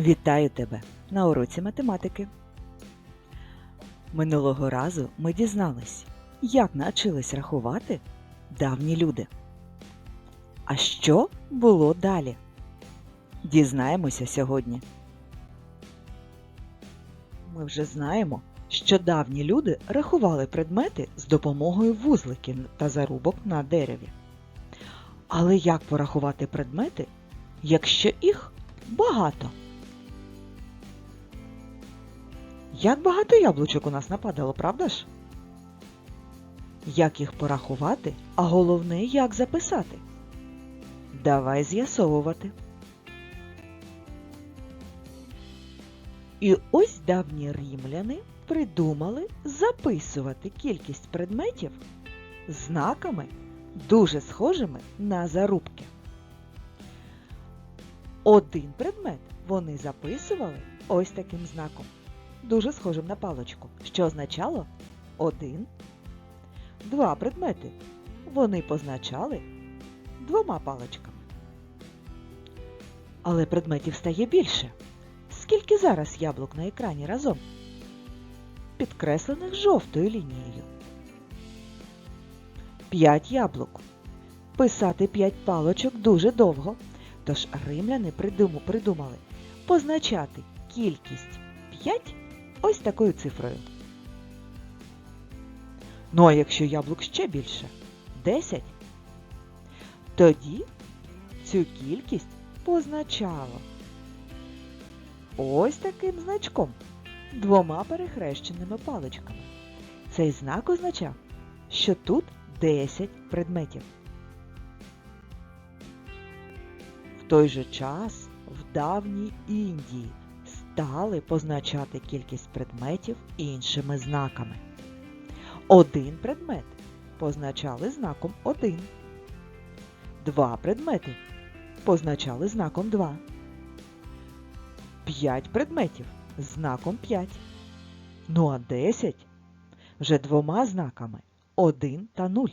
Вітаю тебе на уроці математики. Минулого разу ми дізнались, як навчились рахувати давні люди. А що було далі? Дізнаємося сьогодні. Ми вже знаємо, що давні люди рахували предмети з допомогою вузликів та зарубок на дереві. Але як порахувати предмети, якщо їх багато? Як багато яблучок у нас нападало, правда ж? Як їх порахувати, а головне, як записати? Давай з'ясовувати. І ось давні римляни придумали записувати кількість предметів знаками, дуже схожими на зарубки. Один предмет вони записували ось таким знаком дуже схожим на паличку, що означало один. Два предмети. Вони позначали двома паличками. Але предметів стає більше. Скільки зараз яблук на екрані разом? Підкреслених жовтою лінією. П'ять яблук. Писати п'ять палочок дуже довго. Тож римляни придумали позначати кількість 5 ось такою цифрою. Ну а якщо яблук ще більше 10, тоді цю кількість позначало ось таким значком двома перехрещеними паличками. Цей знак означав, що тут 10 предметів. В той же час в давній Індії стали позначати кількість предметів іншими знаками. Один предмет позначали знаком 1. Два предмети позначали знаком 2. П'ять предметів знаком 5. Ну а 10 вже двома знаками 1 та 0.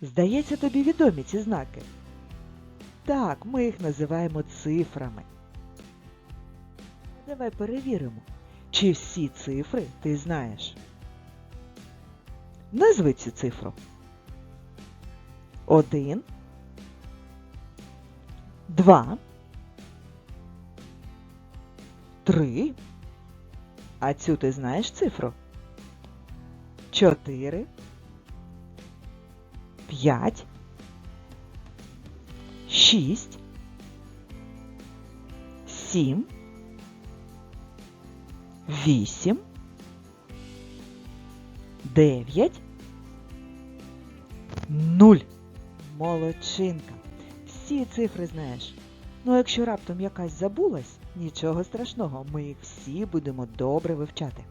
Здається, тобі відомі ці знаки. Так, ми їх називаємо цифрами. Давай перевіримо, чи всі цифри ти знаєш. Назви цю цифру. Один. Два. Три. А цю ти знаєш цифру? Чотири. П'ять. Шість. Сім. Вісім. Дев'ять. Нуль. Молодчинка. Всі цифри знаєш. Ну, якщо раптом якась забулась, нічого страшного, ми їх всі будемо добре вивчати.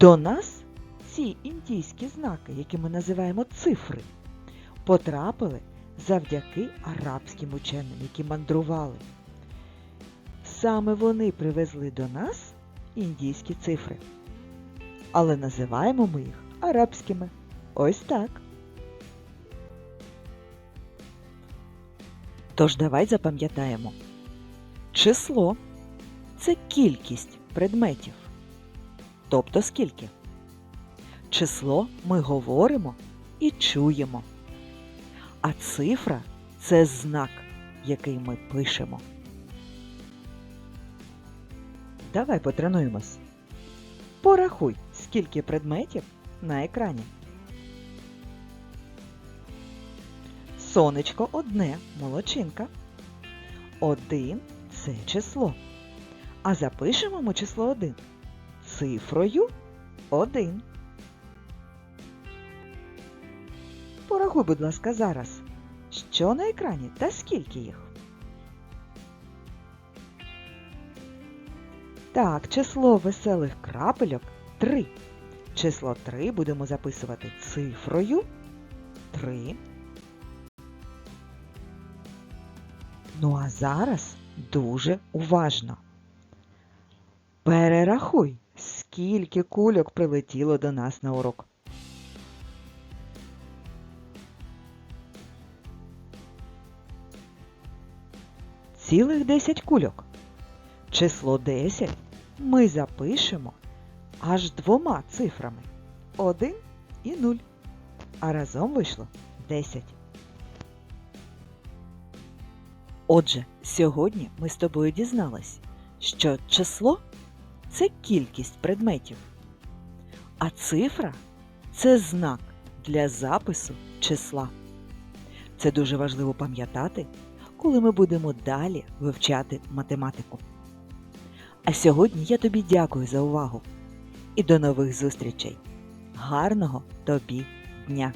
До нас ці індійські знаки, які ми називаємо цифри, потрапили завдяки арабським ученим, які мандрували. Саме вони привезли до нас індійські цифри. Але називаємо ми їх арабськими. Ось так. Тож давай запам'ятаємо. Число це кількість предметів. Тобто скільки? Число ми говоримо і чуємо. А цифра це знак, який ми пишемо. Давай потренуємось. Порахуй, скільки предметів на екрані. Сонечко одне, молодчинка. Один це число. А запишемо ми число 1 цифрою 1. Порахуй, будь ласка, зараз. Що на екрані та скільки їх? Так, число веселих крапельок 3. Число 3 будемо записувати цифрою 3. Ну а зараз дуже уважно. Перерахуй, скільки кульок прилетіло до нас на урок. цілих 10 кульок. Число 10 ми запишемо аж двома цифрами 1 і 0. А разом вийшло 10. Отже, сьогодні ми з тобою дізнались, що число це кількість предметів, а цифра це знак для запису числа. Це дуже важливо пам'ятати, коли ми будемо далі вивчати математику. А сьогодні я тобі дякую за увагу і до нових зустрічей. Гарного тобі дня!